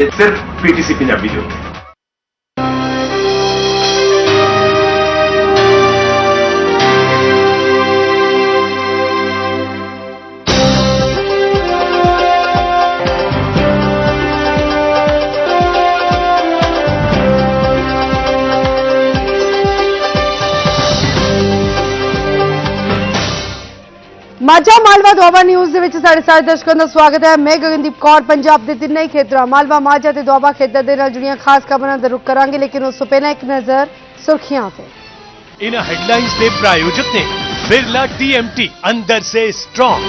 ਇਹ ਸਿਰਫ ਪੀਟੀਸੀ ਪੰਜਾਬੀ ਦੇ ਉੱਤੇ ਮਾਝਾ ਮਾਲਵਾ ਦੁਆਬਾ ਨਿਊਜ਼ ਦੇ ਵਿੱਚ ਸਾਡੇ ਸਾਰੇ ਦਰਸ਼ਕਾਂ ਦਾ ਸਵਾਗਤ ਹੈ। ਮੈਂ ਗਗਨਦੀਪ ਕੌਰ ਪੰਜਾਬ ਦੇ ਤਿੰਨੇ ਖੇਤਰਾਂ ਮਾਲਵਾ ਮਾਝਾ ਤੇ ਦੁਆਬਾ ਖੇਤਰ ਦੇ ਨਾਲ ਜੁੜੀਆਂ ਖਾਸ ਖਬਰਾਂ ਦਾ ਰੁਕ ਕਰਾਂਗੇ ਲੇਕਿਨ ਉਸ ਤੋਂ ਪਹਿਲਾਂ ਇੱਕ ਨਜ਼ਰ ਸੁਰਖੀਆਂ 'ਤੇ। ਇਨ ਹੈਡਲਾਈਨਸ ਦੇ ਪ੍ਰਾਯੋਜਕ ਨੇ ਬਿਰਲਾ ਡੀਐਮਟੀ ਅੰਦਰ ਸੇ ਸਟਰੋਂਗ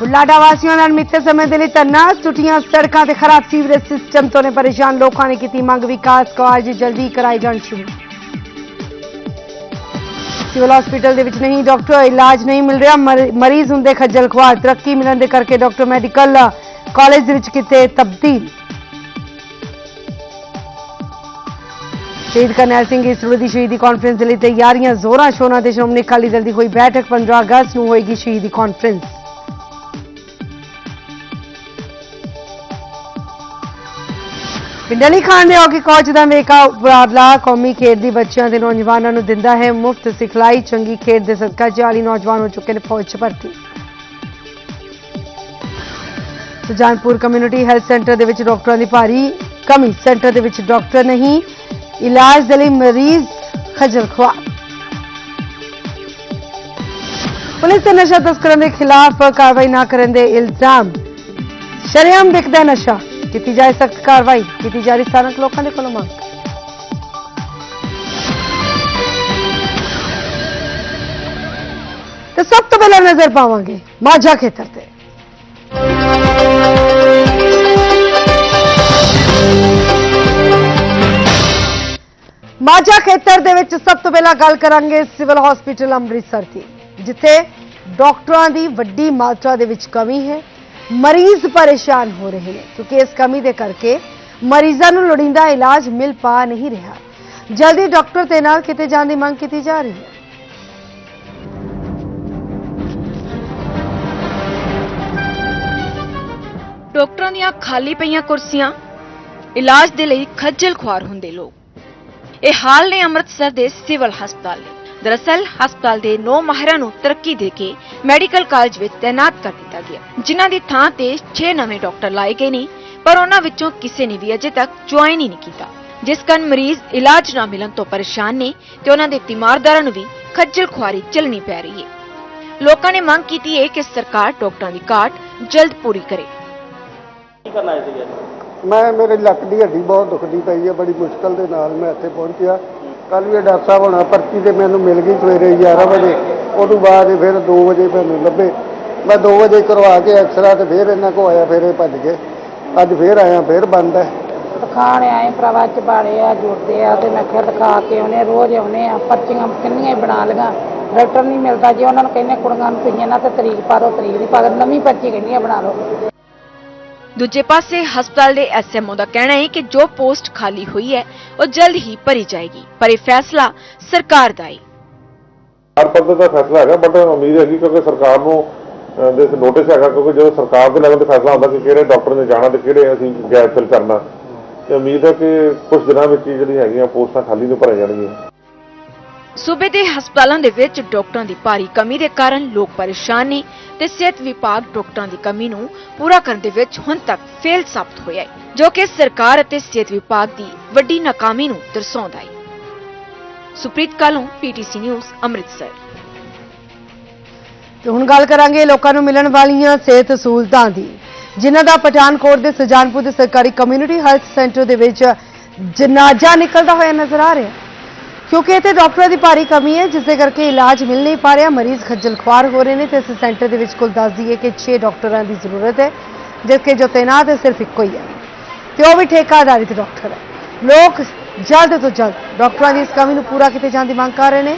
ਬੁੱਲਾਡਾ ਵਾਸੀਆਂ ਨਾਲ ਮਿੱਥੇ ਸਮੇਂ ਦੇ ਲਈ ਤੰਨਾ ਟੁੱਟੀਆਂ ਸੜਕਾਂ ਤੇ ਖਰਾਬ ਸੀਵਰੇਜ ਸਿਸਟਮ ਤੋਂ ਨੇ ਪਰੇਸ਼ਾਨ ਲੋਕਾਂ ਨੇ ਕੀਤੀ ਮੰਗ ਵਿਕਾਸ ਕਾਰਜ ਜਲਦੀ ਕਰਾਏ ਜਾਣ ਸ਼ੁਰੂ। ਸਿਵਲ ਹਸਪੀਟਲ ਦੇ ਵਿੱਚ ਨਹੀਂ, ਡਾਕਟਰ ਇਲਾਜ ਨਹੀਂ ਮਿਲ ਰਿਹਾ। ਮਰੀਜ਼ ਹੁੰਦੇ ਖੱਜਲ ਖੁਆਰ, ਤਰੱਕੀ ਮਿਲਣ ਦੇ ਕਰਕੇ ਡਾਕਟਰ ਮੈਡੀਕਲ ਕਾਲਜ ਦੇ ਵਿੱਚ ਕਿਤੇ ਤਬਦੀਲ। ਸ਼ਹੀਦ ਕਰਨੈਲ ਸਿੰਘ ਈਸਰੋ ਦੀ ਸ਼ਹੀਦੀ ਕਾਨਫਰੰਸ ਦੇ ਲਈ ਤਿਆਰੀਆਂ, ਜ਼ੋਰਾਂ, ਸ਼ੋਰਾਂ ਤੇ ਸ਼੍ਰੋਮਣੀ ਅਕਾਲੀ ਦਲ ਦੀ ਹੋਈ ਬੈਠਕ 15 ਅਗਸਤ ਨੂੰ ਹੋਏਗੀ ਸ਼ਹੀਦੀ ਕਾਨਫਰੰਸ ਪਿੰਡਲੀ ਖਾਨ ਨੇ ਹਾਕੀ ਕੋਚ ਦਾ ਮੇਕਾ ਉਪਰਾਲਾ ਕੌਮੀ ਖੇਡ ਦੀ ਬੱਚਿਆਂ ਤੇ ਨੌਜਵਾਨਾਂ ਨੂੰ ਦਿੰਦਾ ਹੈ ਮੁਫਤ ਸਿਖਲਾਈ, ਚੰਗੀ ਖੇਡ ਦੇ ਸਦਕਾ 40 ਨੌਜਵਾਨ ਹੋ ਚੁੱਕੇ ਨੇ ਫੌਜ 'ਚ ਭਰਤੀ। ਸੁਜਾਨਪੁਰ ਕਮਿਊਨਿਟੀ ਹੈਲਥ ਸੈਂਟਰ ਦੇ ਵਿੱਚ ਡਾਕਟਰਾਂ ਦੀ ਭਾਰੀ ਕਮੀ, ਸੈਂਟਰ ਦੇ ਵਿੱਚ ਡਾਕਟਰ ਨਹੀਂ, ਇਲਾਜ ਦੇ ਲਈ ਮਰੀਜ਼ ਖੱਜਲ ਖੁਆਰ। ਪੁਲਿਸ ਤੇ ਨਸ਼ਾ ਤਸਕਰਾਂ ਦੇ ਖਿਲਾਫ ਕਾਰਵਾਈ ਨਾ ਕਰਨ ਦੇ ਇਲਜ਼ਾਮ। ਸ਼ਰੇਆਮ ਵਿਕਦਾ ਨਸ਼ਾ। ਕੀਤੀ ਜਾਏ ਸਖਤ ਕਾਰਵਾਈ ਕੀਤੀ ਜਾ ਰਹੀ ਸਥਾਨਕ ਲੋਕਾਂ ਦੇ ਕੋਲੋਂ ਮੰਗ। ਤੇ ਸਭ ਤੋਂ ਪਹਿਲਾਂ ਨਜ਼ਰ ਪਾਵਾਂਗੇ ਮਾਝਾ ਖੇਤਰ ਤੇ। ਮਾਝਾ ਖੇਤਰ ਦੇ ਵਿੱਚ ਸਭ ਤੋਂ ਪਹਿਲਾਂ ਗੱਲ ਕਰਾਂਗੇ ਸਿਵਲ ਹਸਪੀਟਲ ਅੰਮ੍ਰਿਤਸਰ ਦੀ, ਜਿੱਥੇ ਡਾਕਟਰਾਂ ਦੀ ਵੱਡੀ ਮਾਤਰਾ ਦੇ ਵਿੱਚ ਕਮੀ ਹੈ। ਮਰੀਜ਼ ਪਰੇਸ਼ਾਨ ਹੋ ਰਹੇ ਨੇ, ਕਿਉਂਕਿ ਇਸ ਕਮੀ ਦੇ ਕਰਕੇ ਮਰੀਜ਼ਾਂ ਨੂੰ ਲੋੜੀਂਦਾ ਇਲਾਜ ਮਿਲ ਪਾ ਨਹੀਂ ਰਿਹਾ। ਜਲਦੀ ਡਾਕਟਰ ਤੇ ਨਾਲ ਕਿਤੇ ਜਾਣ ਦੀ ਮੰਗ ਕੀਤੀ ਜਾ ਰਹੀ ਹੈ। ਡਾਕਟਰਾਂ ਦੀਆਂ ਖਾਲੀ ਪਈਆਂ ਕੁਰਸੀਆਂ ਇਲਾਜ ਦੇ ਲਈ ਖੱਜਲ ਖੁਆਰ ਹੁੰਦੇ ਲੋਕ। ਇਹ ਹਾਲ ਨੇ ਅੰਮ੍ਰਿਤਸਰ ਦੇ ਸਿਵਲ ਹਸਪਤਾਲ ਦੇ ਦਰਅਸਲ ਹਸਪਤਾਲ ਦੇ 9 ਮਾਹਿਰਾਂ ਨੂੰ ਤਰੱਕੀ ਦੇ ਕੇ ਮੈਡੀਕਲ ਕਾਲਜ ਵਿੱਚ ਤਾਇਨਾਤ ਕਰ ਦਿੱਤਾ ਗਿਆ। ਜਿਨ੍ਹਾਂ ਦੀ ਥਾਂ ਤੇ 6 ਨਵੇਂ ਡਾਕਟਰ ਲਾਏ ਗਏ ਨੇ ਪਰ ਉਹਨਾਂ ਵਿੱਚੋਂ ਕਿਸੇ ਨੇ ਵੀ ਅਜੇ ਤੱਕ ਜੁਆਇਨ ਹੀ ਨਹੀਂ ਕੀਤਾ। ਜਿਸ ਕਾਰਨ ਮਰੀਜ਼ ਇਲਾਜ ਨਾ ਮਿਲਣ ਤੋਂ ਪਰੇਸ਼ਾਨ ਨੇ ਤੇ ਉਹਨਾਂ ਦੇ ਤਿਮਾਰਦਾਰਾਂ ਨੂੰ ਵੀ ਖੱਜਲ ਖੁਆਰੀ ਚੱਲਣੀ ਪੈ ਰਹੀ ਹੈ। ਲੋਕਾਂ ਨੇ ਮੰਗ ਕੀਤੀ ਹੈ ਕਿ ਸਰਕਾਰ ਡਾਕਟਰਾਂ ਦੀ ਘਾਟ ਜਲਦ ਪੂਰੀ ਕਰੇ। ਮੈਂ ਮੇਰੇ ਲੱਕ ਦੀ ਹੱਡੀ ਬਹੁਤ ਦੁਖਦੀ ਪਈ ਹੈ ਬੜੀ ਮੁਸ਼ਕਲ ਦੇ ਨਾਲ ਮੈਂ ਇੱਥੇ ਪਹੁੰਚਿਆ। ਕੱਲ ਵੀ ਡਾਕਟਰ ਸਾਹਿਬ ਹੋਣਾ, ਪਰਚੀ ਤੇ ਮੈਨੂੰ ਮਿਲ ਗਈ ਸਵੇਰੇ 11 ਵਜੇ। ਉਦੋਂ ਬਾਅਦ ਫਿਰ 2 ਵਜੇ ਮੈਨੂੰ ਲੱਭੇ। ਮੈਂ 2 ਵਜੇ ਕਰਵਾ ਕੇ ਐਕਸਰਾ ਤੇ ਫਿਰ ਇਹਨਾਂ ਕੋ ਆਇਆ, ਫਿਰ ਇਹ ਭੱਜ ਗਏ। ਅੱਜ ਫਿਰ ਆਇਆ, ਫਿਰ ਬੰਦ ਹੈ। ਦਿਖਾਣ ਆਏ, ਭਰਾਵਾ ਚ ਬਾੜੇ ਆ, ਜੁੜਦੇ ਆ ਤੇ ਮੈਂ ਕਿਹਾ ਦਿਖਾ ਕੇ ਉਹਨੇ ਰੋਜ਼ ਆਉਨੇ ਆ। ਪਰਚੀਆਂ ਕਿੰਨੀਆਂ ਹੀ ਬਣਾ ਲਈਆਂ। ਡਾਕਟਰ ਨਹੀਂ ਮਿਲਦਾ, ਜੇ ਉਹਨਾਂ ਨੂੰ ਕਹਿੰਦੇ ਕੁੜੀਆਂ ਨੂੰ ਪਈਆਂ ਨਾ ਤੇ ਤਰੀਕ ਪਾ ਦਿਓ, ਤਰੀਕ ਨਹੀਂ ਪਾ ਦਿਓ, ਨਵੀਂ ਪਰਚੀ ਕਹਿੰਦੀਆਂ ਬਣਾ ਲਓ ਦੂਜੇ ਪਾਸੇ ਹਸਪਤਾਲ ਦੇ ਐਸਐਮਓ ਦਾ ਕਹਿਣਾ ਹੈ ਕਿ ਜੋ ਪੋਸਟ ਖਾਲੀ ਹੋਈ ਹੈ ਉਹ ਜਲਦ ਹੀ ਭਰੀ ਜਾਏਗੀ ਪਰ ਇਹ ਫੈਸਲਾ ਸਰਕਾਰ ਦਾ ਹੈ। ਹਰ ਪੱਧਰ ਦਾ ਫੈਸਲਾ ਹੈਗਾ ਬਟ ਉਮੀਦ ਹੈਗੀ ਕਿਉਂਕਿ ਸਰਕਾਰ ਨੂੰ ਅਹ, ਦੇ ਨੋਟਿਸ ਹੈਗਾ ਕਿਉਂਕਿ ਜਦੋਂ ਸਰਕਾਰ ਦੇ ਲੈਵਲ ਤੇ ਫੈਸਲਾ ਹੁੰਦਾ ਕਿ ਕਿਹੜੇ ਡਾਕਟਰ ਨੇ ਜਾਣਾ ਤੇ ਕਿਹੜੇ ਅਸੀਂ ਗੈਪ ਫਿਲ ਕਰਨਾ ਤੇ ਉਮੀਦ ਹੈ ਕਿ ਕੁਝ ਦਿਨਾਂ ਵਿੱਚ ਹੀ ਜਿਹੜੀ ਹੈਗੀਆਂ ਪੋਸਟਾਂ ਖਾਲੀ ਨੂੰ ਭਰੀਆਂ ਜਾਣਗੀਆਂ। ਸੂਬੇ ਦੇ ਹਸਪਤਾਲਾਂ ਦੇ ਵਿੱਚ ਡਾਕਟਰਾਂ ਦੀ ਭਾਰੀ ਕਮੀ ਦੇ ਕਾਰਨ ਲੋਕ ਪਰੇਸ਼ਾਨ ਨੇ ਤੇ ਸਿਹਤ ਵਿਭਾਗ ਡਾਕਟਰਾਂ ਦੀ ਕਮੀ ਨੂੰ ਪੂਰਾ ਕਰਨ ਦੇ ਵਿੱਚ ਹੁਣ ਤੱਕ ਫੇਲ ਸਾਬਤ ਹੋਇਆ ਹੈ, ਜੋ ਕਿ ਸਰਕਾਰ ਅਤੇ ਸਿਹਤ ਵਿਭਾਗ ਦੀ ਵੱਡੀ ਨਾਕਾਮੀ ਨੂੰ ਦਰਸਾਉਂਦਾ ਹੈ। Supreet Kalon, PTC news, Amritsar. ਤੇ ਹੁਣ ਗੱਲ ਕਰਾਂਗੇ ਲੋਕਾਂ ਨੂੰ ਮਿਲਣ ਵਾਲੀਆਂ ਸਿਹਤ ਸਹੂਲਤਾਂ ਦੀ, ਜਿਨ੍ਹਾਂ ਦਾ ਪਠਾਨਕੋਟ ਦੇ ਸੁਜਾਨਪੁਰ ਦੇ ਸਰਕਾਰੀ ਕਮਿਊਨਿਟੀ ਹੈਲਥ ਸੈਂਟਰ ਦੇ ਵਿੱਚ ਜਨਾਜ਼ਾ ਨਿਕਲਦਾ ਹੋਇਆ ਨਜ਼ਰ ਆ ਰਿਹਾ ਕਿਉਂਕਿ ਇੱਥੇ ਡਾਕਟਰਾਂ ਦੀ ਭਾਰੀ ਕਮੀ ਹੈ ਜਿਸ ਦੇ ਕਰਕੇ ਇਲਾਜ ਮਿਲ ਨਹੀਂ ਪਾ ਰਿਹਾ, ਮਰੀਜ਼ ਖੱਜਲ ਖੁਆਰ ਹੋ ਰਹੇ ਨੇ ਤੇ ਇਸ ਸੈਂਟਰ ਦੇ ਵਿੱਚ ਕੁੱਲ ਦੱਸ ਦਈਏ ਕਿ 6 ਡਾਕਟਰਾਂ ਦੀ ਜ਼ਰੂਰਤ ਹੈ ਜਿਸ ਜਿਸਕੇ ਜੋ ਤੈਨਾਤ ਹੈ, ਸਿਰਫ ਇੱਕੋ ਹੀ ਹੈ। ਤੇ ਉਹ ਵੀ ਠੇਕਾ ਆਧਾਰਿਤ ਡਾਕਟਰ ਹੈ। ਲੋਕ ਜਲਦ ਤੋਂ ਜਲਦ ਡਾਕਟਰਾਂ ਦੀ ਇਸ ਕਮੀ ਨੂੰ ਪੂਰਾ ਕੀਤੇ ਜਾਣ ਦੀ ਮੰਗ ਕਰ ਰਹੇ ਨੇ।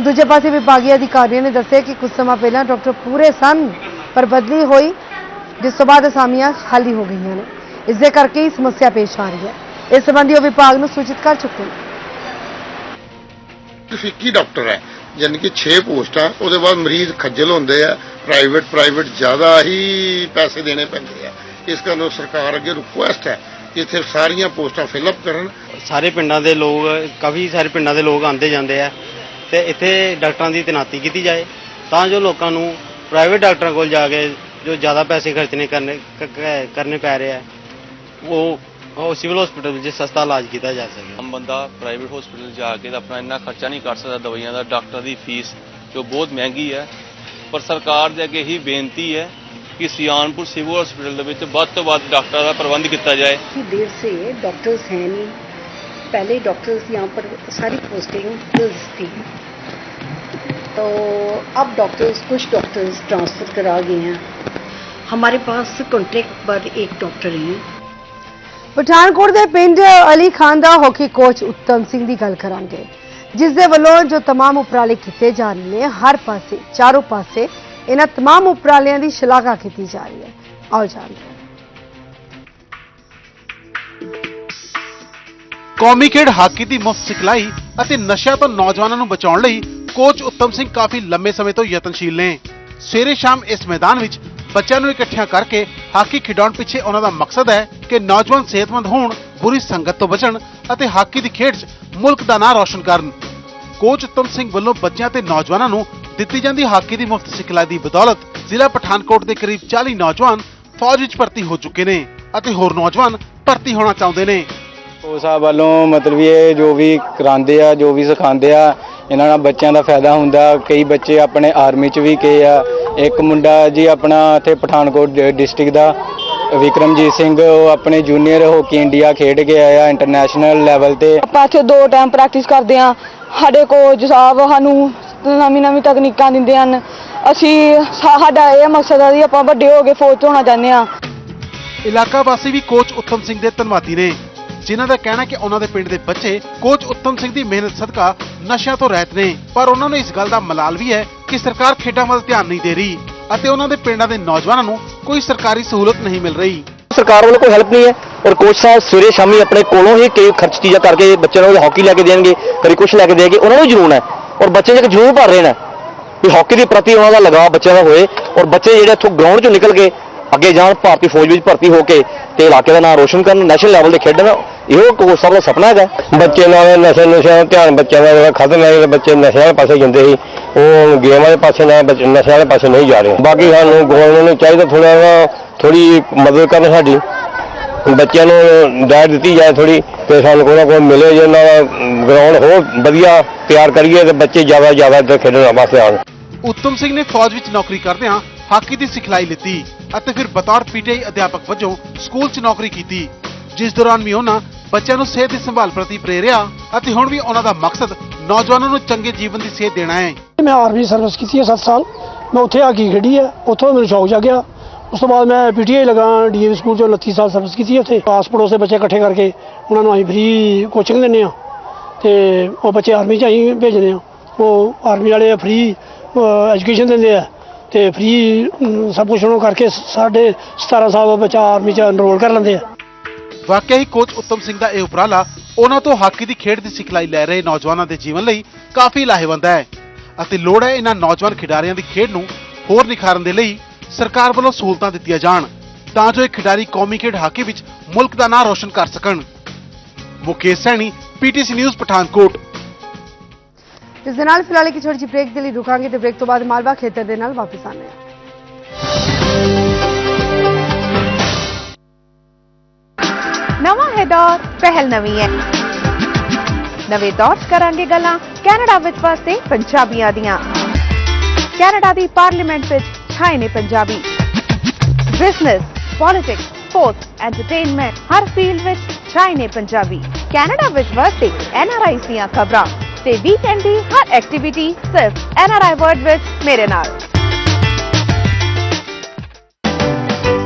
ਦੂਜੇ ਪਾਸੇ ਵਿਭਾਗੀ ਅਧਿਕਾਰੀਆਂ ਨੇ ਦੱਸਿਆ ਕਿ ਕੁਝ ਸਮਾਂ ਪਹਿਲਾਂ ਡਾਕਟਰ ਪੂਰੇ ਸਨ, ਪਰ ਬਦਲੀ ਹੋਈ, ਜਿਸ ਤੋਂ ਬਾਅਦ ਅਸਾਮੀਆਂ ਖਾਲੀ ਹੋ ਗਈਆਂ ਨੇ। ਇਸ ਦੇ ਕਰਕੇ ਹੀ ਸਮੱਸਿਆ ਪੇਸ਼ ਆ ਰਹੀ ਹੈ। ਇਸ ਸੰਬੰਧੀ ਉਹ ਵਿਭਾਗ ਨੂੰ ਸੂਚਿਤ ਕਰ ਚੁੱਕੇ ਨੇ। ਫਿੱਕੀ ਡਾਕਟਰ ਹੈ, ਯਾਨੀ ਕਿ 6 ਪੋਸਟਾਂ ਉਹਦੇ ਬਾਅਦ ਮਰੀਜ਼ ਖੱਜਲ ਹੁੰਦੇ ਆ ਪ੍ਰਾਈਵੇਟ ਪ੍ਰਾਈਵੇਟ ਜ਼ਿਆਦਾ ਹੀ ਪੈਸੇ ਦੇਣੇ ਪੈਂਦੇ ਆ। ਇਸ ਕਰਕੇ ਸਰਕਾਰ ਅੱਗੇ ਰਿਕੁਐਸਟ ਹੈ ਇੱਥੇ ਸਾਰੀਆਂ ਪੋਸਟਾਂ ਫਿਲਅਪ ਕਰਨ। ਸਾਰੇ ਪਿੰਡਾਂ ਦੇ ਲੋਕ, ਕਾਫੀ ਸਾਰੇ ਪਿੰਡਾਂ ਦੇ ਲੋਕ ਆਉਂਦੇ ਜਾਂਦੇ ਆ, ਤੇ ਇੱਥੇ ਡਾਕਟਰਾਂ ਦੀ ਤੈਨਾਤੀ ਕੀਤੀ ਜਾਏ, ਤਾਂ ਜੋ ਲੋਕਾਂ ਨੂੰ ਪ੍ਰਾਈਵੇਟ ਡਾਕਟਰਾਂ ਕੋਲ ਜਾ ਕੇ ਜੋ ਜ਼ਿਆਦਾ ਪੈਸੇ ਖਰਚਣੇ ਕਰਨੇ ਕਰਨੇ ਪੈ ਰਹੇ ਆ, ਉਹ ਉਹ ਸਿਵਲ ਹਸਪੀਟਲ ਵਿੱਚ ਸਸਤਾ ਇਲਾਜ ਕੀਤਾ ਜਾ ਸਕੇ ਆਮ ਬੰਦਾ ਪ੍ਰਾਈਵੇਟ ਹਸਪੀਟਲ ਜਾ ਕੇ ਤਾਂ ਆਪਣਾ ਇੰਨਾ ਖਰਚਾ ਨਹੀਂ ਕਰ ਸਕਦਾ ਦਵਾਈਆਂ ਦਾ ਡਾਕਟਰ ਦੀ ਫੀਸ ਜੋ ਬਹੁਤ ਮਹਿੰਗੀ ਹੈ ਪਰ ਸਰਕਾਰ ਦੇ ਅੱਗੇ ਹੀ ਬੇਨਤੀ ਹੈ ਕਿ ਸਿਆਣਪੁਰ ਸਿਵਲ ਹਸਪੀਟਲ ਦੇ ਵਿੱਚ ਵੱਧ ਤੋਂ ਵੱਧ ਡਾਕਟਰਾਂ ਦਾ ਪ੍ਰਬੰਧ ਕੀਤਾ ਜਾਏ काफी देर से डॉक्टर्स हैं नहीं पहले डॉक्टर्स यहाँ पर सारी पोस्टिंग गर्ल्स थी तो अब डॉक्टर्स कुछ डॉक्टर्स ट्रांसफ़र करा गए हैं हमारे पास कॉन्ट्रैक्ट पर एक डॉक्टर हैं ਪਠਾਨਕੋਟ ਦੇ ਪਿੰਡ ਅਲੀ ਖਾਨ ਦਾ ਹਾਕੀ ਕੋਚ ਉੱਤਮ ਸਿੰਘ ਦੀ ਗੱਲ ਕਰਾਂਗੇ ਜਿਸ ਦੇ ਵੱਲੋਂ ਜੋ तमाम ਉਪਰਾਲੇ ਕੀਤੇ ਜਾ ਰਹੇ ਨੇ ਹਰ ਪਾਸੇ ਚਾਰੋਂ ਪਾਸੇ ਇਹਨਾਂ तमाम ਉਪਰਾਲਿਆਂ ਦੀ ਸ਼ਲਾਘਾ ਕੀਤੀ ਜਾ ਰਹੀ ਹੈ ਆਓ ਜਾਣਦੇ ਹਾਂ ਕੌਮੀ ਖੇਡ ਹਾਕੀ ਦੀ ਮੁਫਤ ਸਿਖਲਾਈ ਅਤੇ ਨਸ਼ਿਆਂ ਤੋਂ ਨੌਜਵਾਨਾਂ ਨੂੰ ਬਚਾਉਣ ਲਈ ਕੋਚ ਉੱਤਮ ਸਿੰਘ ਕਾਫੀ ਲੰਮੇ ਸਮੇਂ ਤੋਂ ਯਤਨਸ਼ੀਲ ਨੇ ਸਵੇਰੇ ਸ਼ਾਮ ਇਸ ਮੈਦਾਨ ਵਿੱਚ ਬੱਚਿਆਂ ਨੂੰ ਇਕੱਠਿਆਂ ਕਰਕੇ ਹਾਕੀ ਖਿਡਾਉਣ ਪਿੱਛੇ ਉਹਨਾਂ ਦਾ ਮਕਸਦ ਹੈ ਕਿ ਨੌਜਵਾਨ ਸਿਹਤਮੰਦ ਹੋਣ, ਬੁਰੀ ਸੰਗਤ ਤੋਂ ਬਚਣ ਅਤੇ ਹਾਕੀ ਦੀ ਖੇਡ 'ਚ ਮੁਲਕ ਦਾ ਨਾਂ ਰੌਸ਼ਨ ਕਰਨ। ਕੋਚ ਉੱਤਮ ਸਿੰਘ ਵੱਲੋਂ ਬੱਚਿਆਂ ਤੇ ਨੌਜਵਾਨਾਂ ਨੂੰ ਦਿੱਤੀ ਜਾਂਦੀ ਹਾਕੀ ਦੀ ਮੁਫਤ ਸਿਖਲਾਈ ਦੀ ਬਦੌਲਤ ਜ਼ਿਲ੍ਹਾ ਪਠਾਨਕੋਟ ਦੇ ਕਰੀਬ 40 ਨੌਜਵਾਨ ਫੌਜ ਵਿੱਚ ਭਰਤੀ ਹੋ ਚੁੱਕੇ ਨੇ ਅਤੇ ਹੋਰ ਨੌਜਵਾਨ ਭਰਤੀ ਹੋਣਾ ਚਾਹੁੰਦੇ ਨੇ। ਉਹ ਸਾਹਿਬ ਵੱਲੋਂ ਮਤਲਬ ਇਹ ਜੋ ਵੀ ਕਰਾਉਂਦੇ ਆ, ਜੋ ਵੀ ਸਿਖਾਉਂਦੇ ਆ, ਇਹਨਾਂ ਨਾਲ ਬੱਚਿਆਂ ਦਾ ਫਾਇਦਾ ਹੁੰਦਾ। ਕਈ ਬੱਚੇ ਆਪਣੇ ਆਰਮੀ 'ਚ ਵੀ ਗਏ ਆ। ਇੱਕ ਮੁੰਡਾ ਜੀ ਆਪਣਾ ਇੱਥੇ ਪਠਾਨਕੋਟ ਡਿਸਟ੍ਰਿਕਟ ਦਾ ਵਿਕਰਮਜੀਤ ਸਿੰਘ ਉਹ ਆਪਣੇ ਜੂਨੀਅਰ ਹਾਕੀ ਇੰਡੀਆ ਖੇਡ ਕੇ ਆਇਆ ਇੰਟਰਨੈਸ਼ਨਲ ਲੈਵਲ ਤੇ। ਆਪਾਂ ਇੱਥੇ ਦੋ ਟਾਈਮ ਪ੍ਰੈਕਟਿਸ ਕਰਦੇ ਹਾਂ। ਸਾਡੇ ਕੋਚ ਸਾਹਿਬ ਸਾਨੂੰ ਨਵੀਂ ਨਵੀਂ ਤਕਨੀਕਾਂ ਦਿੰਦੇ ਹਨ। ਅਸੀਂ ਸਾਡਾ ਇਹ ਮਕਸਦ ਹੈ ਕਿ ਆਪਾਂ ਵੱਡੇ ਹੋ ਕੇ ਫੌਜ 'ਚ ਹੋਣਾ ਚਾਹੁੰਦੇ ਹਾਂ। ਇਲਾਕਾ ਵਾਸੀ ਵੀ ਕੋਚ ਉੱਤਮ ਸਿੰਘ ਦੇ ਧੰਨਵਾਦੀ ਨੇ ਜਿਨ੍ਹਾਂ ਦਾ ਕਹਿਣਾ ਕਿ ਉਹਨਾਂ ਦੇ ਪਿੰਡ ਦੇ ਬੱਚੇ ਕੋਚ ਉੱਤਮ ਸਿੰਘ ਦੀ ਮਿਹਨਤ ਸਦਕਾ ਨਸ਼ਿਆਂ ਤੋਂ ਰਹਿਤ ਨੇ। ਪਰ ਉਹਨਾਂ ਨੂੰ ਇਸ ਗੱਲ ਦਾ ਮਲਾਲ ਵੀ ਹੈ ਕਿ ਸਰਕਾਰ ਖੇਡਾਂ ਵੱਲ ਧਿਆਨ ਨਹੀਂ ਦੇ ਰਹੀ। ਅਤੇ ਉਹਨਾਂ ਦੇ ਪਿੰਡਾਂ ਦੇ ਨੌਜਵਾਨਾਂ ਨੂੰ ਕੋਈ ਸਰਕਾਰੀ ਸਹੂਲਤ ਨਹੀਂ ਮਿਲ ਰਹੀ। ਸਰਕਾਰ ਵੱਲੋਂ ਕੋਈ ਹੈਲਪ ਨਹੀਂ ਹੈ ਔਰ ਕੋਚ ਸਾਹਿਬ ਸਵੇਰੇ ਸ਼ਾਮੀ ਆਪਣੇ ਕੋਲੋਂ ਹੀ ਕਈ ਖਰਚ ਚੀਜ਼ਾਂ ਕਰਕੇ ਬੱਚਿਆਂ ਨੂੰ ਹਾਕੀ ਲੈ ਕੇ ਦੇਣਗੇ, ਕਦੇ ਕੁਝ ਲੈ ਕੇ ਦੇਣਗੇ, ਉਹਨਾਂ ਨੂੰ ਜਨੂਨ ਹੈ। ਔਰ ਬੱਚੇ ਜਿਹੜੇ ਜਨੂਨ ਭਰ ਰਹੇ ਨੇ ਵੀ ਹਾਕੀ ਦੇ ਪ੍ਰਤੀ ਉਹਨਾਂ ਦਾ ਲਗਾਅ ਬੱਚਿਆਂ ਦਾ ਹੋਏ ਔਰ ਬੱਚੇ ਜਿਹੜੇ ਇੱਥੋਂ ਗਰਾਊਂਡ 'ਚੋਂ ਨਿਕਲ ਕੇ ਅੱਗੇ ਜਾਣ, ਭਾਰਤੀ ਫੌਜ ਵਿੱਚ ਭਰਤੀ ਹੋ ਕੇ ਤੇ ਇਲਾਕੇ ਦਾ ਨਾਮ ਰੋਸ਼ਨ ਕਰਨ ਨੈਸ਼ਨਲ ਲੈਵਲ ਤੇ ਖੇਡਣ ਇਹੋ ਕੋਚ ਸਾਹਿਬ ਦਾ ਸੁਪਨਾ ਹੈਗਾ। ਬੱਚੇ ਨਾਲ ਨਸ਼ੇ ਨਸ਼ਿਆਂ ਦਾ ਧਿਆਨ ਬੱਚਿਆਂ ਦਾ ਖਤਮ ਹੈ ਬੱਚੇ ਨਸ਼ਿਆਂ ਵਾਲੇ ਪਾਸੇ ਜਾਂਦੇ ਸੀ, ਉਹ ਗੇਮਾਂ ਵਾਲੇ ਪਾਸੇ ਨਾ ਨਸ਼ਿਆਂ ਵਾਲੇ ਪਾਸੇ ਨਹੀਂ ਜਾ ਰਹੇ। ਬਾਕੀ ਸਾਨੂੰ ਗਵਰਨਮੈਂਟ ਨੂੰ ਚਾਹੀਦਾ ਥੋੜਾ ਥੋੜੀ ਮਦਦ ਕਰਨ ਸਾਡੀ। ਬੱਚਿਆਂ ਨੂੰ ਡਾਇਟ ਦਿੱਤੀ ਜਾਏ ਥੋੜੀ ਤੇ ਸਾਨੂੰ ਕੋਈ ਨਾ ਕੋਈ ਮਿਲੇ ਜੇ ਨਾਲ ਗਰਾਊਂਡ ਹੋਰ ਵਧੀਆ ਤਿਆਰ ਕਰੀਏ ਤੇ ਬੱਚੇ ਜ਼ਿਆਦਾ ਜ਼ਿਆਦਾ ਇੱਧਰ ਖੇਡਣ ਵਾਸਤੇ ਆਉਣ। ਉੱਤਮ ਸਿੰਘ ਨੇ ਫੌਜ ਵਿੱਚ ਨੌਕਰੀ ਕਰਦਿਆਂ ਹਾਕੀ ਦੀ ਸਿਖਲਾਈ ਲਿੱਤੀ ਅਤੇ ਫਿਰ ਬਤੌਰ ਪੀਟੀਆਈ ਅਧਿਆਪਕ ਵਜੋਂ ਸਕੂਲ 'ਚ ਨੌਕਰੀ ਕੀਤੀ। ਜਿਸ ਦੌਰਾਨ ਵੀ ਉਹਨਾਂ ਬੱਚਿਆਂ ਨੂੰ ਸਿਹਤ ਦੀ ਸੰਭਾਲ ਪ੍ਰਤੀ ਪ੍ਰੇਰਿਆ ਅਤੇ ਹੁਣ ਵੀ ਉਹਨਾਂ ਦਾ ਮਕਸਦ ਨੌਜਵਾਨਾਂ ਨੂੰ ਚੰਗੇ ਜੀਵਨ ਦੀ ਸੇਧ ਦੇਣਾ ਹੈ। ਮੈਂ ਆਰਮੀ ਸਰਵਿਸ ਕੀਤੀ ਹੈ 7 ਸਾਲ। ਮੈਂ ਉੱਥੇ ਆ ਕੇ ਖੇਡੀ ਹੈ। ਉੱਥੋਂ ਮੈਨੂੰ ਸ਼ੌਕ ਜਾਗਿਆ। ਉਸ ਤੋਂ ਬਾਅਦ ਮੈਂ ਪੀਟੀਆਈ ਲਗਾ ਡੀਏਵੀ ਸਕੂਲ ਚੋਂ 29 ਸਾਲ ਸਰਵਿਸ ਕੀਤੀ ਹੈ ਉੱਥੇ। ਪਾਸਪੋਰਟ ਪੜੋਸ ਬੱਚੇ ਇਕੱਠੇ ਕਰਕੇ ਉਹਨਾਂ ਨੂੰ ਅਸੀਂ ਫ੍ਰੀ ਕੋਚਿੰਗ ਦਿੰਦੇ ਆ ਤੇ ਉਹ ਬੱਚੇ ਆਰਮੀ ਚ ਅਸੀਂ ਭੇਜਦੇ ਆ ਉਹ ਆਰਮੀ ਵਾਲੇ ਫ੍ਰੀ ਐਜੂਕੇਸ਼ਨ ਦਿੰਦੇ ਆ। ਤੇ ਫ੍ਰੀ ਸਭ ਕੁਝ ਉਹਨਾਂ ਕਰਕੇ ਸਾਡੇ 17 ਸਾਲ ਦਾ ਬੱਚਾ ਆਰਮੀ ਚ ਐਨਰੋਲ ਕਰ ਲੈਂਦੇ ਆ। ਵਾਕਿਆ ਹੀ ਕੋਚ ਉੱਤਮ ਸਿੰਘ ਦਾ ਇਹ ਉਪਰਾਲਾ ਉਹਨਾਂ ਤੋਂ ਹਾਕੀ ਦੀ ਖੇਡ ਦੀ ਸਿਖਲਾਈ ਲੈ ਰਹੇ ਨੌਜਵਾਨਾਂ ਦੇ ਜੀਵਨ ਲਈ ਕਾਫੀ ਲਾਹੇਵੰਦ ਹੈ ਅਤੇ ਲੋੜ ਹੈ ਇਹਨਾਂ ਨੌਜਵਾਨ ਖਿਡਾਰੀਆਂ ਦੀ ਖੇਡ ਨੂੰ ਹੋਰ ਨਿਖਾਰਨ ਦੇ ਲਈ ਸਰਕਾਰ ਵੱਲੋਂ ਸਹੂਲਤਾਂ ਦਿੱਤੀਆਂ ਜਾਣ ਤਾਂ ਜੋ ਇਹ ਖਿਡਾਰੀ ਕੌਮੀ ਖੇਡ ਹਾਕੀ ਵਿੱਚ ਮੁਲਕ ਦਾ ਨਾਂ ਰੋਸ਼ਨ ਕਰ ਸਕਣ। Mukesh Saini, PTC news, Pathankot. ਇਸ ਦੇ ਨਾਲ ਫਿਲਹਾਲ ਇੱਕ ਛੋਟੀ ਜਿਹੀ ਬ੍ਰੇਕ ਦੇ ਲਈ ਰੁਕਾਂਗੇ ਤੇ ਬ੍ਰੇਕ ਤੋਂ ਬਾਅਦ ਮਾਲਵਾ ਖੇਤਰ ਦੇ ਨਾਲ ਵਾਪਸ ਆਉਂਦੇ ਹਾਂ। ਨਵਾਂ ਹੈ ਦੌਰ ਪਹਿਲ ਨਵੀਂ ਹੈ। ਨਵੇਂ ਦੌਰ ਕਰਾਂਗੇ ਗੱਲਾਂ ਕੈਨੇਡਾ ਵਿੱਚ ਵਸਦੇ ਪੰਜਾਬੀਆਂ ਦੀਆਂ। ਕੈਨੇਡਾ ਦੀ ਪਾਰਲੀਮੈਂਟ ਵਿੱਚ ਛਾਏ ਨੇ Punjabi. Business politics sports entertainment ਹਰ ਫੀਲਡ ਵਿੱਚ ਛਾਏ ਨੇ ਪੰਜਾਬੀ। ਕੈਨੇਡਾ ਵਿੱਚ ਵਸਦੇ ਐਨਆਰਆਈ ਦੀਆਂ ਖਬਰਾਂ। ਤੇ ਵੀਕਐਂਡ ਦੀ ਹਰ ਐਕਟੀਵਿਟੀ ਸਿਰਫ ਐਨਆਰਆਈ ਵਰਡ ਵਿੱਚ ਮੇਰੇ ਨਾਲ।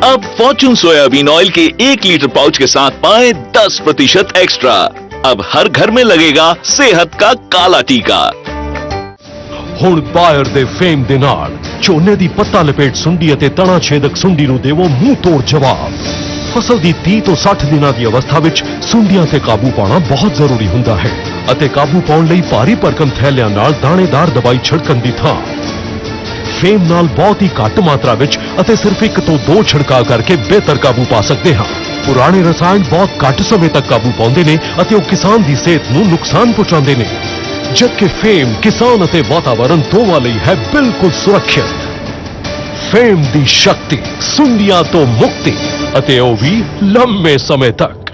अब फॉर्चून सोयाबीन ऑयल के एक लीटर पाउच के साथ पाए 10 प्रतिशत एक्स्ट्रा अब हर घर में लगेगा सेहत का काला टीका ਹੁਣ ਬਾਇਰ ਦੇ ਫੇਮ ਦੇ ਨਾਲ ਝੋਨੇ ਦੀ ਪੱਤਾ ਲਪੇਟ ਸੁੰਡੀ ਅਤੇ ਤਣਾ ਛੇਦਕ ਸੁੰਡੀ ਨੂੰ ਦੇਵੋ ਮੂੰਹ ਤੋੜ ਜਵਾਬ ਫਸਲ ਦੀ 30 ਤੋਂ 60 ਦਿਨਾਂ ਦੀ ਅਵਸਥਾ ਵਿੱਚ ਸੁੰਡੀਆਂ ਤੇ ਕਾਬੂ ਪਾਉਣਾ ਬਹੁਤ ਜ਼ਰੂਰੀ ਹੁੰਦਾ ਹੈ ਅਤੇ ਕਾਬੂ ਪਾਉਣ ਲਈ ਭਾਰੀ ਭਰਕਮ ਥੈਲਿਆਂ ਨਾਲ ਦਾਣੇਦਾਰ ਦਵਾਈ ਛਿੜਕਣ ਦੀ ਥਾਂ ਫੇਮ ਨਾਲ ਬਹੁਤ ਹੀ ਘੱਟ ਮਾਤਰਾ ਵਿੱਚ ਅਤੇ ਸਿਰਫ ਇੱਕ ਤੋਂ ਦੋ ਛਿੜਕਾਅ ਕਰਕੇ ਬਿਹਤਰ ਕਾਬੂ ਪਾ ਸਕਦੇ ਹਾਂ। ਪੁਰਾਣੇ ਰਸਾਇਣ ਬਹੁਤ ਘੱਟ ਸਮੇਂ ਤੱਕ ਕਾਬੂ ਪਾਉਂਦੇ ਨੇ ਅਤੇ ਉਹ ਕਿਸਾਨ ਦੀ ਸਿਹਤ ਨੂੰ ਨੁਕਸਾਨ ਪਹੁੰਚਾਉਂਦੇ ਨੇ। ਜਦਕਿ ਫੇਮ ਕਿਸਾਨ ਅਤੇ ਵਾਤਾਵਰਣ ਦੋਵਾਂ ਲਈ ਹੈ ਬਿਲਕੁਲ ਸੁਰੱਖਿਅਤ। ਫੇਮ ਦੀ ਸ਼ਕਤੀ ਸੁੰਡੀਆਂ ਤੋਂ ਮੁਕਤੀ ਅਤੇ ਉਹ ਵੀ ਲੰਮੇ ਸਮੇਂ ਤੱਕ।